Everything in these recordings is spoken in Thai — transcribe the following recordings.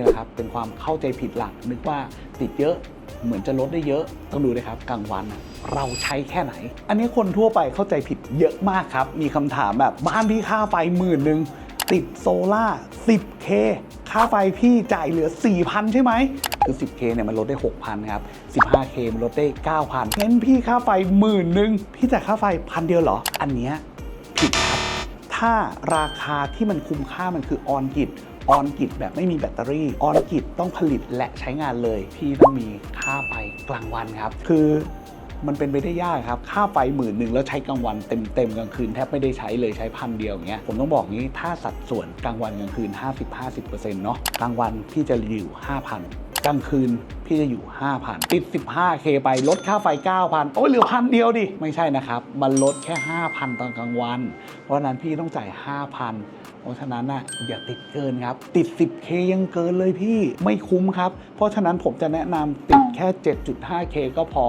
นี่แหละครับเป็นความเข้าใจผิดหลัก นึกว่าติดเยอะเหมือนจะลดได้เยอะต้องดูเลยครับกลางวันเราใช้แค่ไหน อันนี้คนทั่วไปเข้าใจผิดเยอะมากครับ มีคำถามแบบบ้านพี่ค่าไฟหมื่นหนึ่งติดโซล่า 10K ค่าไฟพี่จ่ายเหลือ 4,000 ใช่ไหมคือ 10K เนี่ยมันลดได้ 6,000 ครับ 15K มันลดได้ 9,000งั้นพี่ค่าไฟหมื่นหนึ่งพี่จ่ายค่าไฟพันเดียวเหรอ อันเนี้ยผิดครับ ถ้าราคาที่มันคุ้มค่ามันคือออนกิจ ออนกิจแบบไม่มีแบตเตอรี่ ออนกิจต้องผลิตและใช้งานเลยพี่ต้องมีค่าไฟกลางวันครับ คือมันเป็นไปได้ยากครับ ค่าไฟหมื่นหนึ่งแล้วใช้กลางวันเต็มเต็มๆกลางคืนแทบไม่ได้ใช้เลยใช้พันเดียวอย่างเงี้ยผมต้องบอกงี้ถ้าสัดส่วนกลางวันกลางคืน 50-50%เนาะกลางวันพี่จะอยู่ 5,000 กลางคืนพี่จะอยู่ 5,000 ติด 15K ไปลดค่าไฟ 9,000 โอ้ยเหลือพันเดียวดิ ไม่ใช่นะครับ มันลดแค่ 5,000 ตอนกลางวัน เพราะฉะนั้นพี่ต้องจ่าย 5,000 เพราะฉะนั้นน่ะอย่าติดเกินครับ ติด 10K ยังเกินเลยพี่ไม่คุ้มครับ เพราะฉะนั้นผมจะแนะนำติดแค่ 7.5K ก็พอ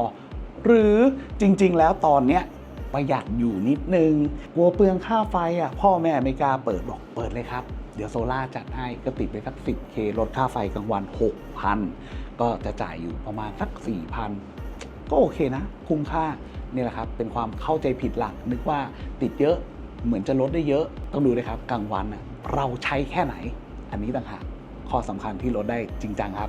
หรือจริง ๆ แล้วตอนเนี้ยประหยัดอยู่นิดนึง กลัวเปลืองค่าไฟอะ พ่อแม่ไม่กล้าเปิดบอกเปิดเลยครับ เดี๋ยวโซล่าจัดให้ก็ติดไปสัก 10K ลดค่าไฟกลางวัน 6,000 ก็จะจ่ายอยู่ประมาณสัก 4,000 ก็โอเคนะ คุ้มค่านี่แหละครับ เป็นความเข้าใจผิดหลักนึกว่าติดเยอะ เหมือนจะลดได้เยอะต้องดูเลยครับกลางวันเราใช้แค่ไหน อันนี้ต่างหากข้อสำคัญที่ลดได้จริงจังครับ